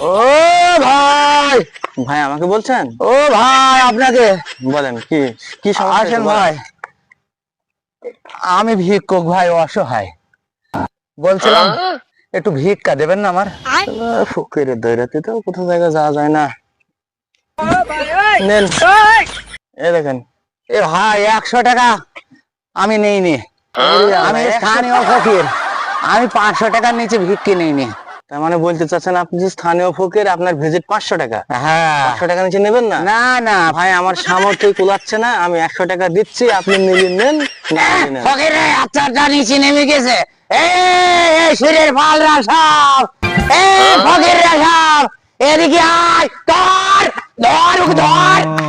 ও ভাই! ভাই আমাকে বলছেন? ও ভাই আপনাকে। বলেন কি কি সমস্যা আসেন ভাই। আমি ভিক্ষুক ভাই অসহায়। বলছিলাম একটু ভিক্ষা দেবেন না আমার? ফকিরের দৈরাতে তো কোথাও জায়গা যাওয়া যায় না। নেন। এই। দেখেন এ ভাই একশো টাকা আমি নেই নি আমি স্থানীয় ফকির। আমি পাঁচশো টাকার নিচে ভিক্ষি নেই নি তার মানে বলতে চাচ্ছেন আপনি যে স্থানীয় ফকির আপনার ভিজিট পাঁচশো টাকা? হ্যাঁ। পাঁচশো টাকা নিচে নেবেন না? না না। ভাই আমার সামর্থ্য কুলাচ্ছে না। আমি একশো টাকা দিচ্ছি আপনি নিলেন নেন। ফকির রে আচ্ছা নিচে নেমে গেছে। এই সুরের পালরা সব এই ফকির রে সব এদিকে আয়। 躲！我可躲！